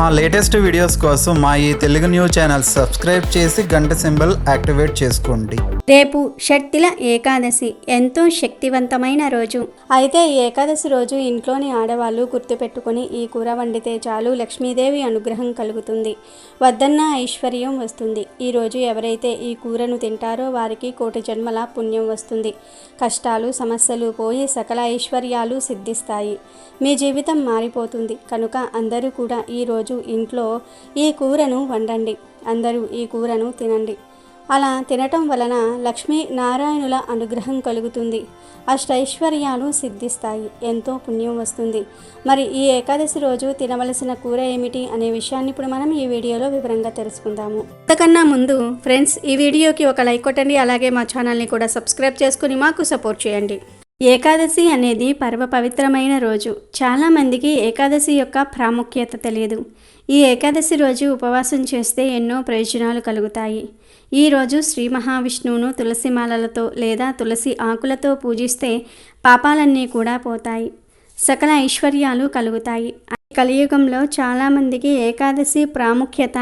మా latest videos కోసం మా ఈ తెలుగు న్యూస్ ఛానల్ సబ్స్క్రైబ్ చేసి గంట సింబల్ యాక్టివేట్ చేసుకోండి. రేపు షట్టిల ఏకాదశి ఎంతో శక్తివంతమైన రోజు. అయితే ఏకాదశి రోజు ఇంట్లోని ఆడవాళ్ళు గుర్తుపెట్టుకుని ఈ కూర వండితే చాలు లక్ష్మీదేవి అనుగ్రహం కలుగుతుంది. వద్దన్న ఐశ్వర్యం వస్తుంది. ఈ రోజు ఎవరైతే ఈ కూరను తింటారో వారికి కోటి జన్మల పుణ్యం వస్తుంది. కష్టాలు సమస్యలు పోయి సకల ఐశ్వర్యాలు సిద్ధిస్తాయి. మీ జీవితం మారిపోతుంది. కనుక అందరూ కూడా ఈరోజు ఇంట్లో ఈ కూరను వండండి. అందరూ ఈ కూరను తినండి. అలా తినటం వలన లక్ష్మీ నారాయణుల అనుగ్రహం కలుగుతుంది. అష్టైశ్వర్యాలు సిద్ధిస్తాయి. ఎంతో పుణ్యం వస్తుంది. మరి ఈ ఏకాదశి రోజు తినవలసిన కూర ఏమిటి అనే విషయాన్ని ఇప్పుడు మనం ఈ వీడియోలో వివరంగా తెలుసుకుందాము. అంతకన్నా ముందు ఫ్రెండ్స్ ఈ వీడియోకి ఒక లైక్ కొట్టండి. అలాగే మా ఛానల్ని కూడా సబ్స్క్రైబ్ చేసుకుని మాకు సపోర్ట్ చేయండి. ఏకాదశి అనేది పర్వ పవిత్రమైన రోజు. చాలామందికి ఏకాదశి యొక్క ప్రాముఖ్యత తెలియదు. ఈ ఏకాదశి రోజు ఉపవాసం చేస్తే ఎన్నో ప్రయోజనాలు కలుగుతాయి. ఈ రోజు శ్రీ మహావిష్ణువును తులసి మాలలతో లేదా తులసి ఆకులతో పూజిస్తే పాపాలన్నీ కూడా పోతాయి. సకల ఐశ్వర్యాలు కలుగుతాయి. కలియుగంలో చాలామందికి ఏకాదశి ప్రాముఖ్యత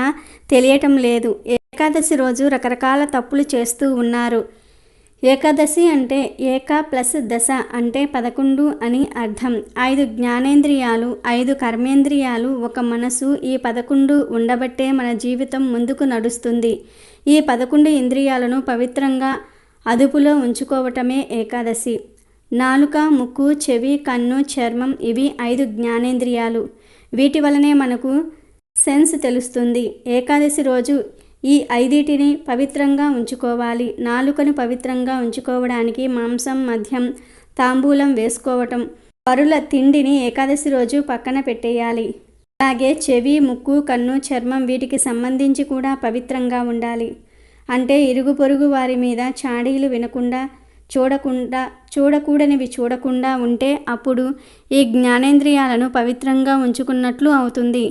తెలియటం లేదు. ఏకాదశి రోజు రకరకాల తప్పులు చేస్తూ ఉన్నారు. ఏకాదశి అంటే ఏక ప్లస్ దశ అంటే పదకొండు అని అర్థం. ఐదు జ్ఞానేంద్రియాలు ఐదు కర్మేంద్రియాలు ఒక మనసు ఈ పదకొండు ఉండబట్టే మన జీవితం ముందుకు నడుస్తుంది. ఈ పదకొండు ఇంద్రియాలను పవిత్రంగా అదుపులో ఉంచుకోవటమే ఏకాదశి. నాలుక ముక్కు చెవి కన్ను చర్మం ఇవి ఐదు జ్ఞానేంద్రియాలు. వీటి వలనే మనకు సెన్స్ తెలుస్తుంది. ఏకాదశి రోజు ఈ ఐదిటిని పవిత్రంగా ఉంచుకోవాలి. నాలుకను పవిత్రంగా ఉంచుకోవడానికి మాంసం మద్యం తాంబూలం వేసుకోవటం పరుల తిండిని ఏకాదశి రోజు పక్కన పెట్టేయాలి. అలాగే చెవి ముక్కు కన్ను చర్మం వీటికి సంబంధించి కూడా పవిత్రంగా ఉండాలి. అంటే ఇరుగు పొరుగు వారి మీద చాడీలు వినకుండా చూడకుండా చూడకూడనివి చూడకుండా ఉంటే అప్పుడు ఈ జ్ఞానేంద్రియాలను పవిత్రంగా ఉంచుకున్నట్లు అవుతుంది.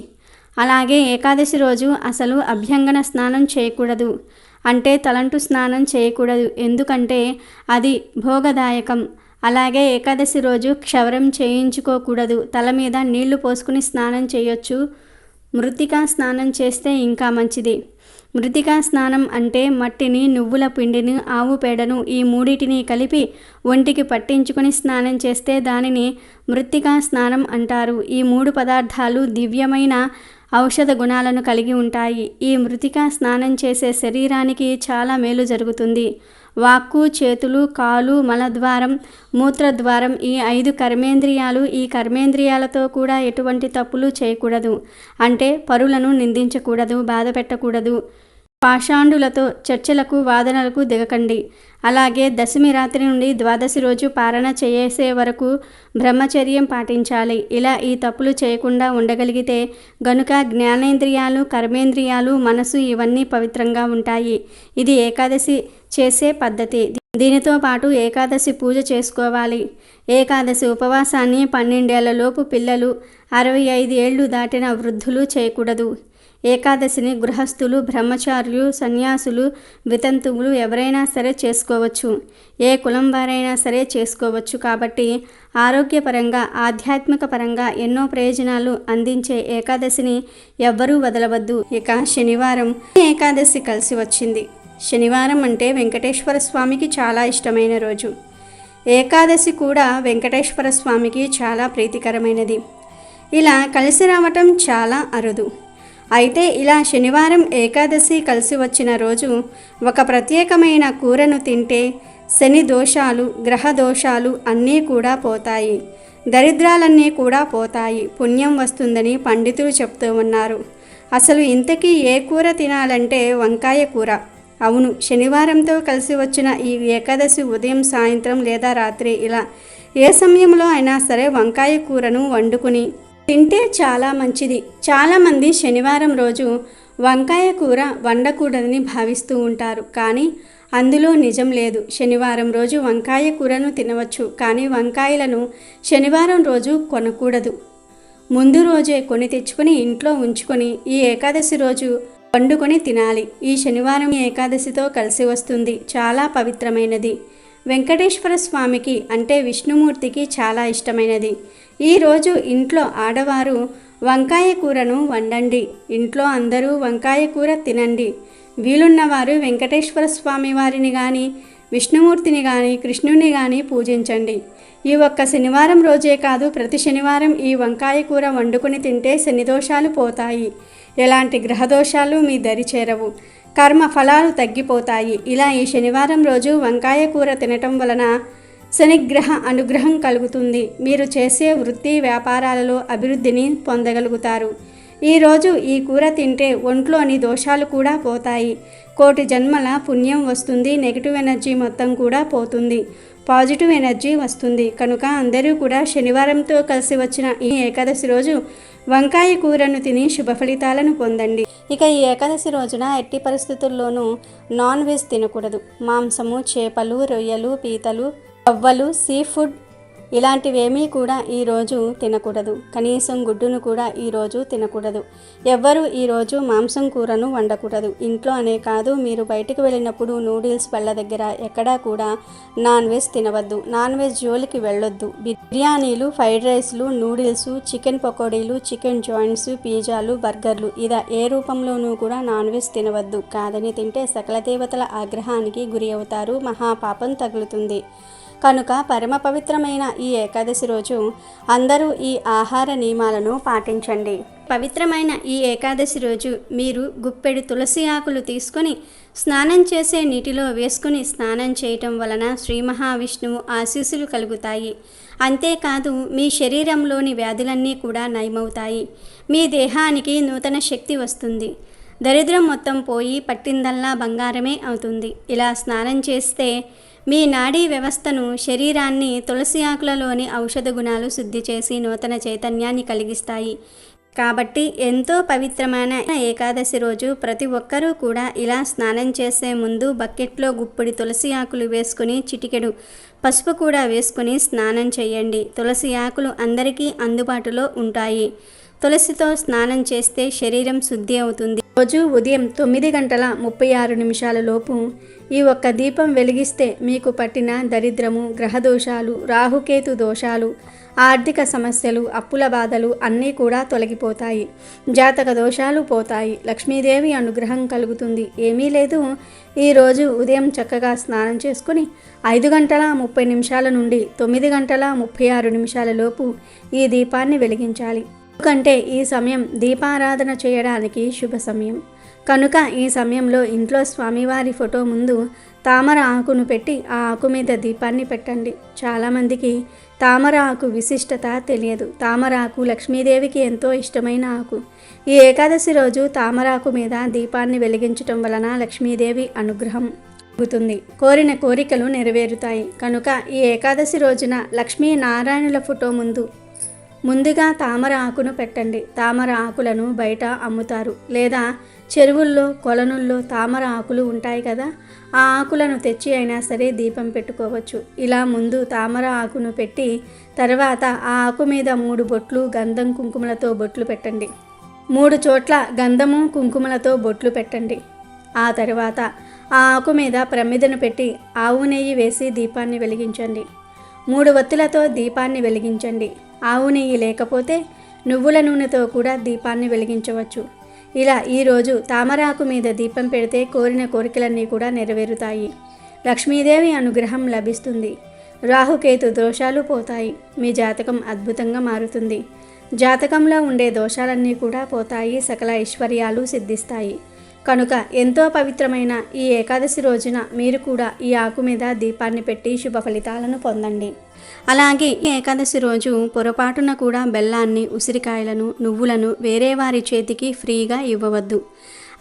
అలాగే ఏకాదశి రోజు అసలు అభ్యంగన స్నానం చేయకూడదు. అంటే తలంటు స్నానం చేయకూడదు. ఎందుకంటే అది భోగదాయకం. అలాగే ఏకాదశి రోజు క్షవరం చేయించుకోకూడదు. తల మీద నీళ్ళు పోసుకుని స్నానం చేయొచ్చు. మృతికా స్నానం చేస్తే ఇంకా మంచిది. మృతికా స్నానం అంటే మట్టిని నువ్వుల పిండిని ఆవు పేడను ఈ మూడిటిని కలిపి ఒంటికి పట్టించుకొని స్నానం చేస్తే దానిని మృతికా స్నానం అంటారు. ఈ మూడు పదార్థాలు దివ్యమైన ఔషధ గుణాలను కలిగి ఉంటాయి. ఈ మృతిక స్నానం చేసే శరీరానికి చాలా మేలు జరుగుతుంది. వాక్కు చేతులు కాలు మలద్వారం మూత్రద్వారం ఈ ఐదు కర్మేంద్రియాలు ఈ కర్మేంద్రియాలతో కూడా ఎటువంటి తప్పులు చేయకూడదు. అంటే పరులను నిందించకూడదు బాధ పెట్టకూడదు. పాషాండులతో చర్చలకు వాదనలకు దిగకండి. అలాగే దశమి రాత్రి నుండి ద్వాదశి రోజు పారణ చేసే వరకు బ్రహ్మచర్యం పాటించాలి. ఇలా ఈ తప్పులు చేయకుండా ఉండగలిగితే గనుక జ్ఞానేంద్రియాలు కర్మేంద్రియాలు మనసు ఇవన్నీ పవిత్రంగా ఉంటాయి. ఇది ఏకాదశి చేసే పద్ధతి. దీనితో పాటు ఏకాదశి పూజ చేసుకోవాలి. ఏకాదశి ఉపవాసాన్ని పన్నెండేళ్ళలోపు పిల్లలు అరవై ఐదు ఏళ్ళు దాటిన వృద్ధులు చేయకూడదు. ఏకాదశిని గృహస్థులు బ్రహ్మచారులు సన్యాసులు వితంతువులు ఎవరైనా సరే చేసుకోవచ్చు. ఏ కులం వారైనా సరే చేసుకోవచ్చు. కాబట్టి ఆరోగ్యపరంగా ఆధ్యాత్మిక పరంగా ఎన్నో ప్రయోజనాలు అందించే ఏకాదశిని ఎవ్వరూ వదలవద్దు. ఇక శనివారం ఏకాదశి కలిసి వచ్చింది. శనివారం అంటే వెంకటేశ్వర స్వామికి చాలా ఇష్టమైన రోజు. ఏకాదశి కూడా వెంకటేశ్వర స్వామికి చాలా ప్రీతికరమైనది. ఇలా కలిసి రావటం చాలా అరుదు. అయితే ఇలా శనివారం ఏకాదశి కలిసి వచ్చిన రోజు ఒక ప్రత్యేకమైన కూరను తింటే శని దోషాలు గ్రహ దోషాలు అన్నీ కూడా పోతాయి. దరిద్రాలన్నీ కూడా పోతాయి. పుణ్యం వస్తుందని పండితులు చెప్తూ ఉన్నారు. అసలు ఇంతకీ ఏ కూర తినాలంటే వంకాయ కూర? అవును శనివారంతో కలిసి వచ్చిన ఈ ఏకాదశి ఉదయం సాయంత్రం లేదా రాత్రి ఇలా ఏ సమయంలో అయినా సరే వంకాయ కూరను వండుకుని తింటే చాలా మంచిది. చాలామంది శనివారం రోజు వంకాయ కూర వండకూడదని భావిస్తూ ఉంటారు. కానీ అందులో నిజం లేదు. శనివారం రోజు వంకాయ కూరను తినవచ్చు. కానీ వంకాయలను శనివారం రోజు కొనకూడదు. ముందు రోజే కొని తెచ్చుకొని ఇంట్లో ఉంచుకొని ఈ ఏకాదశి రోజు వండుకొని తినాలి. ఈ శనివారం ఏకాదశితో కలిసి వస్తుంది. చాలా పవిత్రమైనది. వెంకటేశ్వర స్వామికి అంటే విష్ణుమూర్తికి చాలా ఇష్టమైనది. ఈరోజు ఇంట్లో ఆడవారు వంకాయ కూరను వండండి. ఇంట్లో అందరూ వంకాయ కూర తినండి. వీలున్నవారు వెంకటేశ్వర స్వామి వారిని కానీ విష్ణుమూర్తిని కానీ కృష్ణుని కానీ పూజించండి. ఈ ఒక్క శనివారం రోజే కాదు ప్రతి శనివారం ఈ వంకాయ కూర వండుకొని తింటే శనిదోషాలు పోతాయి. ఎలాంటి గ్రహదోషాలు మీ దరి చేరవు. కర్మ ఫలాలు తగ్గిపోతాయి. ఇలా ఈ శనివారం రోజు వంకాయ కూర తినటం వలన శనిగ్రహ అనుగ్రహం కలుగుతుంది. మీరు చేసే వృత్తి వ్యాపారాలలో అభివృద్ధిని పొందగలుగుతారు. ఈరోజు ఈ కూర తింటే ఒంట్లోని దోషాలు కూడా పోతాయి. కోటి జన్మల పుణ్యం వస్తుంది. నెగిటివ్ ఎనర్జీ మొత్తం కూడా పోతుంది. పాజిటివ్ ఎనర్జీ వస్తుంది. కనుక అందరూ కూడా శనివారంతో కలిసి వచ్చిన ఈ ఏకాదశి రోజు వంకాయ కూరను తిని శుభ ఫలితాలను పొందండి. ఇక ఈ ఏకాదశి రోజున ఎట్టి పరిస్థితుల్లోనూ నాన్ వెజ్ తినకూడదు. మాంసము చేపలు రొయ్యలు పీతలు అవ్వలు సీ ఫుడ్ ఇలాంటివేమీ కూడా ఈరోజు తినకూడదు. కనీసం గుడ్డును కూడా ఈరోజు తినకూడదు. ఎవ్వరూ ఈరోజు మాంసం కూరను వండకూడదు. ఇంట్లో అనే కాదు మీరు బయటకు వెళ్ళినప్పుడు నూడిల్స్ పళ్ళ దగ్గర ఎక్కడా కూడా నాన్ వెజ్ తినవద్దు. నాన్ వెజ్ జోలికి వెళ్ళొద్దు. బిర్యానీలు ఫ్రైడ్ రైస్లు నూడిల్స్ చికెన్ పకోడీలు చికెన్ జాయింట్స్ పిజ్జాలు బర్గర్లు ఇలా ఏ రూపంలోనూ కూడా నాన్ వెజ్ తినవద్దు. కాదని తింటే సకల దేవతల ఆగ్రహానికి గురి అవుతారు. మహాపాపం తగులుతుంది. కనుక పరమ పవిత్రమైన ఈ ఏకాదశి రోజు అందరూ ఈ ఆహార నియమాలను పాటించండి. పవిత్రమైన ఈ ఏకాదశి రోజు మీరు గుప్పెడు తులసి ఆకులు తీసుకొని స్నానం చేసే నీటిలో వేసుకుని స్నానం చేయటం వలన శ్రీ మహావిష్ణువు ఆశీస్సులు కలుగుతాయి. అంతేకాదు మీ శరీరంలోని వ్యాధులన్నీ కూడా నయమవుతాయి. మీ దేహానికి నూతన శక్తి వస్తుంది. దరిద్రం మొత్తం పోయి పట్టిందల్లా బంగారమే అవుతుంది. ఇలా స్నానం చేస్తే మీ నాడీ వ్యవస్థను శరీరాన్ని తులసి ఆకులలోని ఔషధ గుణాలు శుద్ధి చేసి నూతన చైతన్యాన్ని కలిగిస్తాయి. కాబట్టి ఎంతో పవిత్రమైన ఏకాదశి రోజు ప్రతి ఒక్కరూ కూడా ఇలా స్నానం చేసే ముందు బకెట్లో గుప్పిడి తులసి ఆకులు వేసుకుని చిటికెడు పసుపు కూడా వేసుకుని స్నానం చేయండి. తులసి ఆకులు అందరికీ అందుబాటులో ఉంటాయి. తులసితో స్నానం చేస్తే శరీరం శుద్ధి అవుతుంది. రోజు ఉదయం తొమ్మిది గంటల ముప్పై ఆరు నిమిషాల లోపు ఈ ఒక్క దీపం వెలిగిస్తే మీకు పట్టిన దరిద్రము గ్రహదోషాలు రాహుకేతు దోషాలు ఆర్థిక సమస్యలు అప్పుల బాధలు అన్నీ కూడా తొలగిపోతాయి. జాతక దోషాలు పోతాయి. లక్ష్మీదేవి అనుగ్రహం కలుగుతుంది. ఏమీ లేదు. ఈరోజు ఉదయం చక్కగా స్నానం చేసుకుని ఐదు గంటల ముప్పై నిమిషాల నుండి తొమ్మిది గంటల ముప్పై ఆరు నిమిషాల లోపు ఈ దీపాన్ని వెలిగించాలి. ఎందుకంటే ఈ సమయం దీపారాధన చేయడానికి శుభ సమయం. కనుక ఈ సమయంలో ఇంట్లో స్వామివారి ఫోటో ముందు తామర ఆకును పెట్టి ఆ ఆకు మీద దీపాన్ని పెట్టండి. చాలామందికి తామర ఆకు విశిష్టత తెలియదు. తామర ఆకు లక్ష్మీదేవికి ఎంతో ఇష్టమైన ఆకు. ఈ ఏకాదశి రోజు తామరాకు మీద దీపాన్ని వెలిగించటం వలన లక్ష్మీదేవి అనుగ్రహం అవుతుంది కోరిన కోరికలు నెరవేరుతాయి. కనుక ఈ ఏకాదశి రోజున లక్ష్మీనారాయణుల ఫోటో ముందు ముందుగా తామర ఆకును పెట్టండి. తామర ఆకులను బయట అమ్ముతారు. లేదా చెరువుల్లో కొలనుల్లో తామర ఆకులు ఉంటాయి కదా ఆ ఆకులను తెచ్చి అయినా సరే దీపం పెట్టుకోవచ్చు. ఇలా ముందు తామర ఆకును పెట్టి తర్వాత ఆ ఆకు మీద మూడు బొట్లు గంధం కుంకుమలతో బొట్లు పెట్టండి. మూడు చోట్ల గంధము కుంకుమలతో బొట్లు పెట్టండి. ఆ తర్వాత ఆ ఆకు మీద ప్రమిదను పెట్టి ఆవు నెయ్యి వేసి దీపాన్ని వెలిగించండి. మూడు వత్తులతో దీపాన్ని వెలిగించండి. ఆవు నెయ్యి లేకపోతే నువ్వుల నూనెతో కూడా దీపాన్ని వెలిగించవచ్చు. ఇలా ఈరోజు తామరాకు మీద దీపం పెడితే కోరిన కోరికలన్నీ కూడా నెరవేరుతాయి. లక్ష్మీదేవి అనుగ్రహం లభిస్తుంది. రాహుకేతు దోషాలు పోతాయి. మీ జాతకం అద్భుతంగా మారుతుంది. జాతకంలో ఉండే దోషాలన్నీ కూడా పోతాయి. సకల ఐశ్వర్యాలు సిద్ధిస్తాయి. కనుక ఎంతో పవిత్రమైన ఈ ఏకాదశి రోజున మీరు కూడా ఈ ఆకు మీద దీపాన్ని పెట్టి శుభ ఫలితాలను పొందండి. అలాగే ఈ ఏకాదశి రోజు పొరపాటున కూడా బెల్లాన్ని ఉసిరికాయలను నువ్వులను వేరే వారి చేతికి ఫ్రీగా ఇవ్వవద్దు.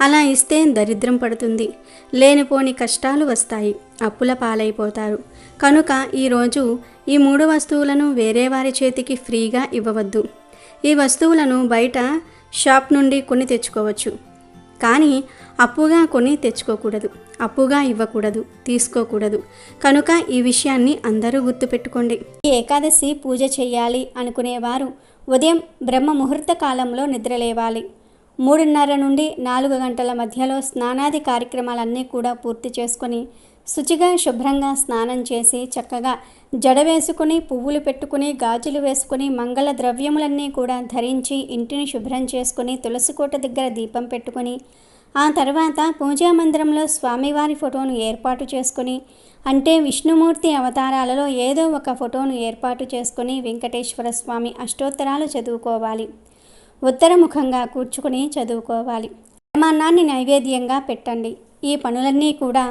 అలా ఇస్తే దరిద్రం పడుతుంది. లేనిపోని కష్టాలు వస్తాయి. అప్పుల పాలైపోతారు. కనుక ఈరోజు ఈ మూడు వస్తువులను వేరే వారి చేతికి ఫ్రీగా ఇవ్వవద్దు. ఈ వస్తువులను బయట షాప్ నుండి కొని తెచ్చుకోవచ్చు. కానీ అప్పుగా కొని తెచ్చుకోకూడదు అప్పుగా ఇవ్వకూడదు తీసుకోకూడదు. కనుక ఈ విషయాన్ని అందరూ గుర్తుపెట్టుకోండి. ఈ ఏకాదశి పూజ చేయాలి అనుకునేవారు ఉదయం బ్రహ్మ ముహూర్త కాలంలో నిద్రలేవాలి. మూడున్నర నుండి నాలుగు గంటల మధ్యలో స్నానాది కార్యక్రమాలన్నీ కూడా పూర్తి చేసుకొని శుచిగా శుభ్రంగా స్నానం చేసి చక్కగా జడ వేసుకుని పువ్వులు పెట్టుకుని గాజులు వేసుకుని మంగళ ద్రవ్యములన్నీ కూడా ధరించి ఇంటిని శుభ్రం చేసుకుని తులసి కోట దగ్గర దీపం పెట్టుకుని ఆ తర్వాత పూజా మందిరంలో స్వామివారి ఫోటోను ఏర్పాటు చేసుకుని అంటే విష్ణుమూర్తి అవతారాలలో ఏదో ఒక ఫోటోను ఏర్పాటు చేసుకుని వెంకటేశ్వర స్వామి అష్టోత్తరాలు చదువుకోవాలి. ఉత్తరముఖంగా కూర్చుకుని చదువుకోవాలి. పరమాన్నాన్ని నైవేద్యంగా పెట్టండి. ఈ పనులన్నీ కూడా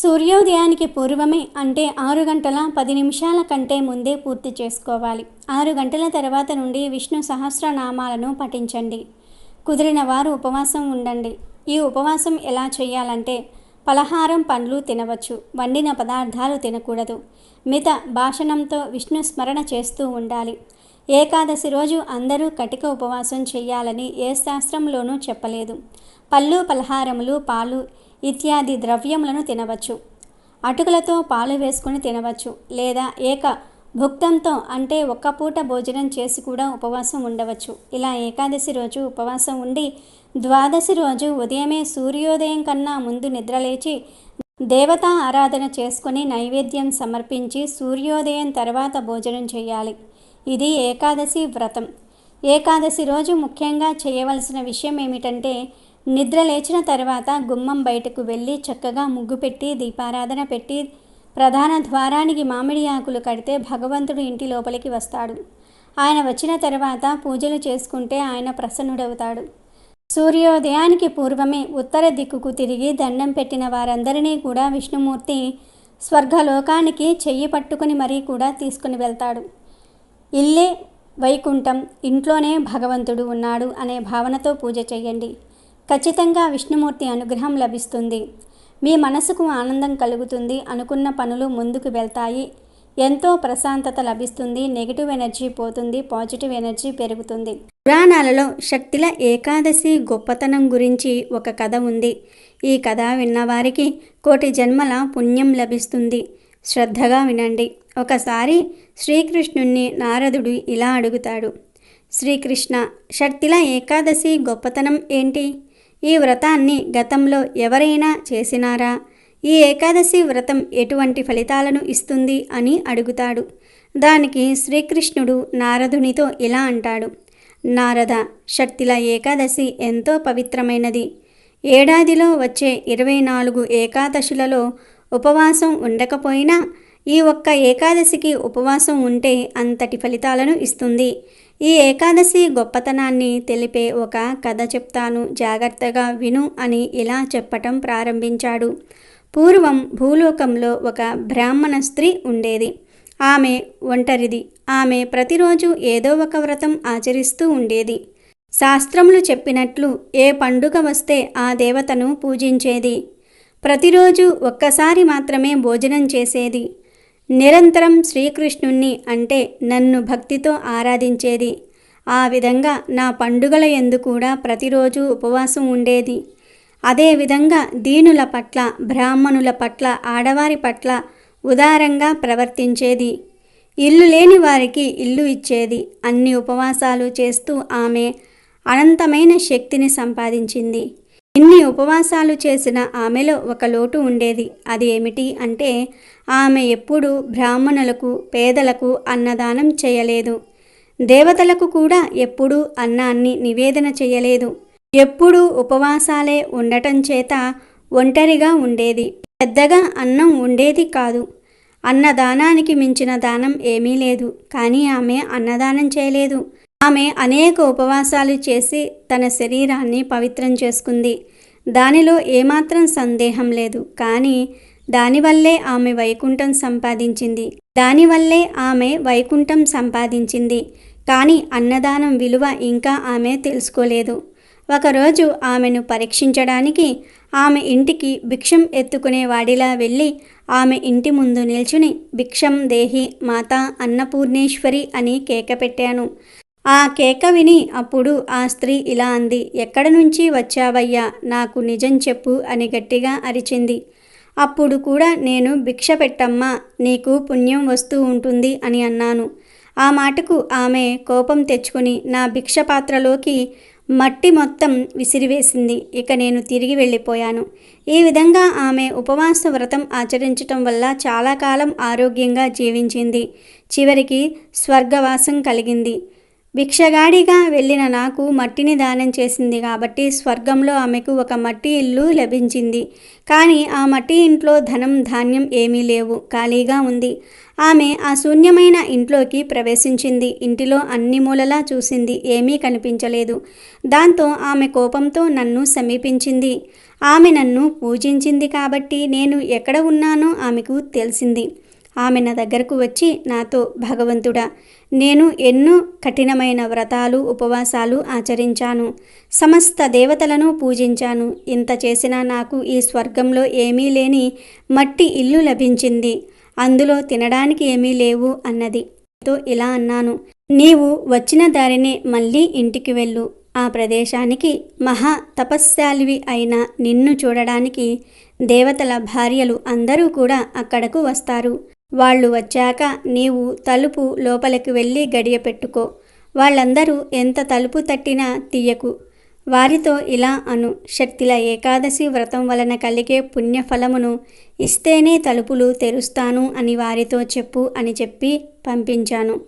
సూర్యోదయానికి పూర్వమే అంటే ఆరు గంటల పది నిమిషాల కంటే ముందే పూర్తి చేసుకోవాలి. ఆరు గంటల తర్వాత నుండి విష్ణు సహస్రనామాలను పఠించండి. కుదిరిన వారు ఉపవాసం ఉండండి. ఈ ఉపవాసం ఎలా చేయాలంటే పలహారం పండ్లు తినవచ్చు. వండిన పదార్థాలు తినకూడదు. మిత భాషణంతో విష్ణు స్మరణ చేస్తూ ఉండాలి. ఏకాదశి రోజు అందరూ కటిక ఉపవాసం చేయాలని ఏ శాస్త్రంలోనూ చెప్పలేదు. పళ్ళు పలహారములు పాలు ఇత్యాది ద్రవ్యములను తినవచ్చు. అటుకులతో పాలు వేసుకుని తినవచ్చు. లేదా ఏక భుక్తంతో అంటే ఒక్క పూట భోజనం చేసి కూడా ఉపవాసం ఉండవచ్చు. ఇలా ఏకాదశి రోజు ఉపవాసం ఉండి ద్వాదశి రోజు ఉదయమే సూర్యోదయం కన్నా ముందు నిద్రలేచి దేవతా ఆరాధన చేసుకుని నైవేద్యం సమర్పించి సూర్యోదయం తర్వాత భోజనం చేయాలి. ఇది ఏకాదశి వ్రతం. ఏకాదశి రోజు ముఖ్యంగా చేయవలసిన విషయం ఏమిటంటే నిద్ర లేచిన తర్వాత గుమ్మం బయటకు వెళ్ళి చక్కగా ముగ్గు పెట్టి దీపారాధన పెట్టి ప్రధాన ద్వారానికి మామిడి ఆకులు కడితే భగవంతుడు ఇంటి లోపలికి వస్తాడు. ఆయన వచ్చిన తర్వాత పూజలు చేసుకుంటే ఆయన ప్రసన్నుడవుతాడు. సూర్యోదయానికి పూర్వమే ఉత్తర దిక్కుకు తిరిగి దండం పెట్టిన వారందరినీ కూడా విష్ణుమూర్తి స్వర్గలోకానికి చెయ్యి పట్టుకుని మరీ కూడా తీసుకుని వెళ్తాడు. ఇల్లే వైకుంఠం ఇంట్లోనే భగవంతుడు ఉన్నాడు అనే భావనతో పూజ చేయండి. ఖచ్చితంగా విష్ణుమూర్తి అనుగ్రహం లభిస్తుంది. మీ మనసుకు ఆనందం కలుగుతుంది అనుకున్న పనులు ముందుకు వెళ్తాయి. ఎంతో ప్రశాంతత లభిస్తుంది నెగిటివ్ ఎనర్జీ పోతుంది పాజిటివ్ ఎనర్జీ పెరుగుతుంది. పురాణాలలో శక్తిల ఏకాదశి గొప్పతనం గురించి ఒక కథ ఉంది. ఈ కథ విన్నవారికి కోటి జన్మల పుణ్యం లభిస్తుంది. శ్రద్ధగా వినండి. ఒకసారి శ్రీకృష్ణుణ్ణి నారదుడు ఇలా అడుగుతాడు. శ్రీకృష్ణ శక్తిల ఏకాదశి గొప్పతనం ఏంటి? ఈ వ్రతాన్ని గతంలో ఎవరైనా చేసినారా? ఈ ఏకాదశి వ్రతం ఎటువంటి ఫలితాలను ఇస్తుంది అని అడుగుతాడు. దానికి శ్రీకృష్ణుడు నారదునితో ఇలా అంటాడు. నారద షట్తిల ఏకాదశి ఎంతో పవిత్రమైనది. ఏడాదిలో వచ్చే ఇరవై నాలుగు ఏకాదశులలో ఉపవాసం ఉండకపోయినా ఈ ఒక్క ఏకాదశికి ఉపవాసం ఉంటే అంతటి ఫలితాలను ఇస్తుంది. ఈ ఏకాదశి గొప్పతనాన్ని తెలిపే ఒక కథ చెప్తాను. జాగ్రత్తగా విను అని ఇలా చెప్పటం ప్రారంభించాడు. పూర్వం భూలోకంలో ఒక బ్రాహ్మణ స్త్రీ ఉండేది. ఆమె ఒంటరిది. ఆమె ప్రతిరోజు ఏదో ఒక వ్రతం ఆచరిస్తూ ఉండేది. శాస్త్రములు చెప్పినట్లు ఏ పండుగ వస్తే ఆ దేవతను పూజించేది. ప్రతిరోజు ఒక్కసారి మాత్రమే భోజనం చేసేది. నిరంతరం శ్రీకృష్ణుణ్ణి అంటే నన్ను భక్తితో ఆరాధించేది. ఆ విధంగా నా పండుగల ఎందు కూడా ప్రతిరోజు ఉపవాసం ఉండేది. అదేవిధంగా దీనుల పట్ల బ్రాహ్మణుల పట్ల ఆడవారి పట్ల ఉదారంగా ప్రవర్తించేది. ఇల్లు లేని వారికి ఇల్లు ఇచ్చేది. అన్ని ఉపవాసాలు చేస్తూ ఆమె అనంతమైన శక్తిని సంపాదించింది. ఇన్ని ఉపవాసాలు చేసిన ఆమెలో ఒక లోటు ఉండేది. అది ఏమిటి అంటే ఆమె ఎప్పుడూ బ్రాహ్మణులకు పేదలకు అన్నదానం చేయలేదు. దేవతలకు కూడా ఎప్పుడూ అన్నాన్ని నివేదన చేయలేదు. ఎప్పుడూ ఉపవాసాలే ఉండటం చేత ఒంటరిగా ఉండేది. పెద్దగా అన్నం ఉండేది కాదు. అన్నదానానికి మించిన దానం ఏమీ లేదు. కానీ ఆమె అన్నదానం చేయలేదు. ఆమె అనేక ఉపవాసాలు చేసి తన శరీరాన్ని పవిత్రం చేసుకుంది. దానిలో ఏమాత్రం సందేహం లేదు. కానీ దానివల్లే ఆమె వైకుంఠం సంపాదించింది. దానివల్లే ఆమె వైకుంఠం సంపాదించింది. కానీ అన్నదానం విలువ ఇంకా ఆమె తెలుసుకోలేదు. ఒకరోజు ఆమెను పరీక్షించడానికి ఆమె ఇంటికి భిక్షం ఎత్తుకునే వాడిలా వెళ్ళి ఆమె ఇంటి ముందు నిల్చుని భిక్షం దేహి మాత అన్నపూర్ణేశ్వరి అని కేక పెట్టాను. ఆ కేక విని అప్పుడు ఆ స్త్రీ ఇలా అంది ఎక్కడ నుంచి వచ్చావయ్యా? నాకు నిజం చెప్పు అని గట్టిగా అరిచింది. అప్పుడు కూడా నేను భిక్ష పెట్టమ్మా నీకు పుణ్యం వస్తూ ఉంటుంది అని అన్నాను. ఆ మాటకు ఆమె కోపం తెచ్చుకుని నా భిక్ష పాత్రలోకి మట్టి మొత్తం విసిరివేసింది. ఇక నేను తిరిగి వెళ్ళిపోయాను. ఈ విధంగా ఆమె ఉపవాస వ్రతం ఆచరించటం వల్ల చాలా కాలం ఆరోగ్యంగా జీవించింది. చివరికి స్వర్గవాసం కలిగింది. భిక్షగాడిగా వెళ్ళిన నాకు మట్టిని దానం చేసింది కాబట్టి స్వర్గంలో ఆమెకు ఒక మట్టి ఇల్లు లభించింది. కానీ ఆ మట్టి ఇంట్లో ధనం ధాన్యం ఏమీ లేవు. ఖాళీగా ఉంది. ఆమె ఆ శూన్యమైన ఇంట్లోకి ప్రవేశించింది. ఇంటిలో అన్ని మూలలా చూసింది. ఏమీ కనిపించలేదు. దాంతో ఆమె కోపంతో నన్ను సమీపించింది. ఆమె నన్ను పూజించింది కాబట్టి నేను ఎక్కడ ఉన్నానో ఆమెకు తెలిసింది. ఆమె నా దగ్గరకు వచ్చి నాతో భగవంతుడా నేను ఎన్నో కఠినమైన వ్రతాలు ఉపవాసాలు ఆచరించాను. సమస్త దేవతలను పూజించాను. ఇంత చేసినా నాకు ఈ స్వర్గంలో ఏమీ లేని మట్టి ఇల్లు లభించింది. అందులో తినడానికి ఏమీ లేవు అన్నది తో ఇలా అన్నాను. నీవు వచ్చిన దారినే మళ్ళీ ఇంటికి వెళ్ళు. ఆ ప్రదేశానికి మహా తపస్శాలివి అయిన నిన్ను చూడడానికి దేవతల భార్యలు అందరూ కూడా అక్కడకు వస్తారు. వాళ్ళు వచ్చాక నీవు తలుపు లోపలికి వెళ్ళి గడియ పెట్టుకో. వాళ్ళందరూ ఎంత తలుపు తట్టినా తీయకు. వారితో ఇలా అను. శక్తిల ఏకాదశి వ్రతం వలన కలిగే పుణ్యఫలమును ఇస్తేనే తలుపులు తెరుస్తాను అని వారితో చెప్పు అని చెప్పి పంపించాను.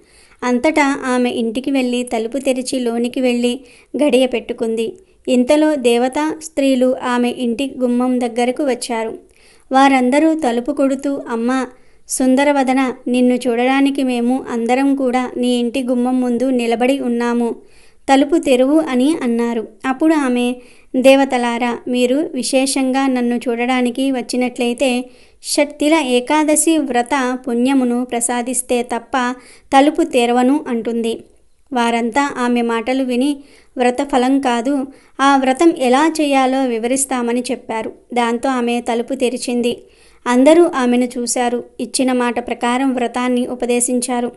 అంతటా ఆమె ఇంటికి వెళ్ళి తలుపు తెరిచి లోనికి వెళ్ళి గడియ పెట్టుకుంది. ఇంతలో దేవతా స్త్రీలు ఆమె ఇంటి గుమ్మం దగ్గరకు వచ్చారు. వారందరూ తలుపు కొడుతూ అమ్మా సుందరవదన నిన్ను చూడడానికి మేము అందరం కూడా నీ ఇంటి గుమ్మం ముందు నిలబడి ఉన్నాము. తలుపు తెరువు అని అన్నారు. అప్పుడు ఆమె దేవతలారా మీరు విశేషంగా నన్ను చూడడానికి వచ్చినట్లయితే షట్తిల ఏకాదశి వ్రత పుణ్యమును ప్రసాదిస్తే తప్ప తలుపు తెరవను అంటుంది. వారంతా ఆమె మాటలు విని వ్రత ఫలం కాదు ఆ వ్రతం ఎలా చేయాలో వివరిస్తామని చెప్పారు. దాంతో ఆమె తలుపు తెరిచింది. అందరూ ఆమెను చూశారు. ఇచ్చిన మాట ప్రకారం వ్రతాన్ని ఉపదేశించారు.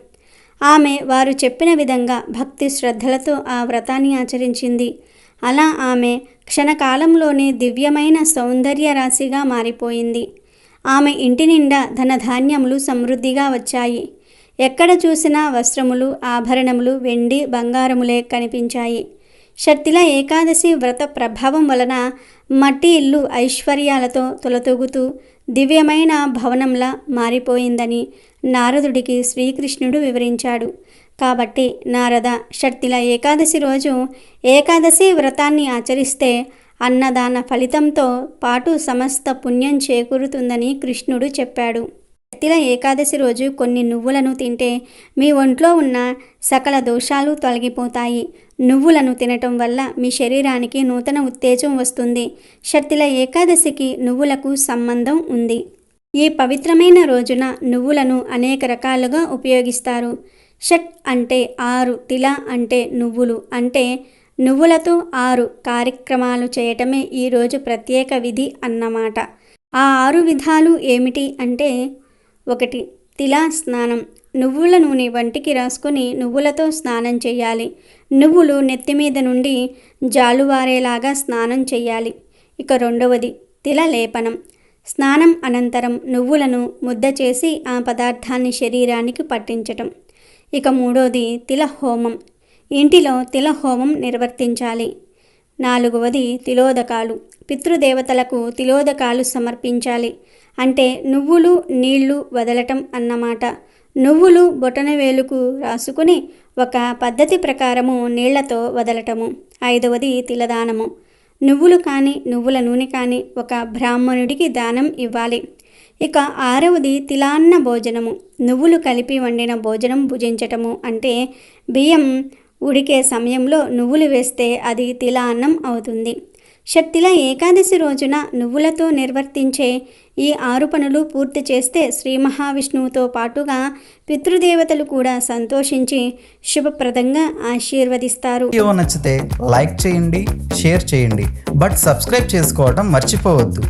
ఆమె వారు చెప్పిన విధంగా భక్తి శ్రద్ధలతో ఆ వ్రతాన్ని ఆచరించింది. అలా ఆమె క్షణకాలంలోనే దివ్యమైన సౌందర్య రాశిగా మారిపోయింది. ఆమె ఇంటి నిండా ధనధాన్యములు సమృద్ధిగా వచ్చాయి. ఎక్కడ చూసినా వస్త్రములు ఆభరణములు వెండి బంగారములే కనిపించాయి. శక్తిల ఏకాదశి వ్రత ప్రభావం వలన మట్టి ఇల్లు ఐశ్వర్యాలతో తొలతొగుతూ దివ్యమైన భవనంలా మారిపోయిందని నారదుడికి శ్రీకృష్ణుడు వివరించాడు. కాబట్టి నారద షట్తిల ఏకాదశి రోజు ఏకాదశి వ్రతాన్ని ఆచరిస్తే అన్నదాన ఫలితంతో పాటు సమస్త పుణ్యం చేకూరుతుందని కృష్ణుడు చెప్పాడు. షట్తిల ఏకాదశి రోజు కొన్ని నువ్వులను తింటే మీ ఒంట్లో ఉన్న సకల దోషాలు తొలగిపోతాయి. నువ్వులను తినటం వల్ల మీ శరీరానికి నూతన ఉత్తేజం వస్తుంది. షట్తిల ఏకాదశికి నువ్వులకు సంబంధం ఉంది. ఈ పవిత్రమైన రోజున నువ్వులను అనేక రకాలుగా ఉపయోగిస్తారు. షట్ అంటే ఆరు తిల అంటే నువ్వులు అంటే నువ్వులతో ఆరు కార్యక్రమాలు చేయటమే ఈరోజు ప్రత్యేక విధి అన్నమాట. ఆ ఆరు విధాలు ఏమిటి అంటే ఒకటి. తిలా స్నానం. నువ్వుల నూనె వంటికి రాసుకొని నువ్వులతో స్నానం చేయాలి నువ్వులు నెత్తి మీద నుండి జాలువారేలాగా స్నానం చేయాలి ఇక రెండవది తిల లేపనం. స్నానం అనంతరం నువ్వులను ముద్ద చేసి ఆ పదార్థాన్ని శరీరానికి పట్టించటం. ఇక మూడోది తిల హోమం. ఇంటిలో తిల హోమం నిర్వర్తించాలి. నాలుగవది తిలోదకాలు. పితృదేవతలకు తిలోదకాలు సమర్పించాలి. అంటే నువ్వులు నీళ్ళు వదలటం అన్నమాట. నువ్వులు బొటనవేలుకు రాసుకుని ఒక పద్ధతి ప్రకారము నీళ్ళతో వదలటము. ఐదవది తిలదానము. నువ్వులు కానీ నువ్వుల నూనె కానీ ఒక బ్రాహ్మణుడికి దానం ఇవ్వాలి. ఇక ఆరవది తిలాన్న భోజనము. నువ్వులు కలిపి వండిన భోజనం భుజించటము అంటే బియ్యం ఉడికే సమయంలో నువ్వులు వేస్తే అది తిలాన్నం అవుతుంది. షట్తిల ఏకాదశి రోజున నువ్వులతో నిర్వర్తించే ఈ ఆరు పనులు పూర్తి చేస్తే శ్రీ మహావిష్ణువుతో పాటుగా పితృదేవతలు కూడా సంతోషించి శుభప్రదంగా ఆశీర్వదిస్తారు. వీడియో నచ్చితే లైక్ చేయండి షేర్ చేయండి బట్ సబ్స్క్రైబ్ చేసుకోవడం మర్చిపోవద్దు.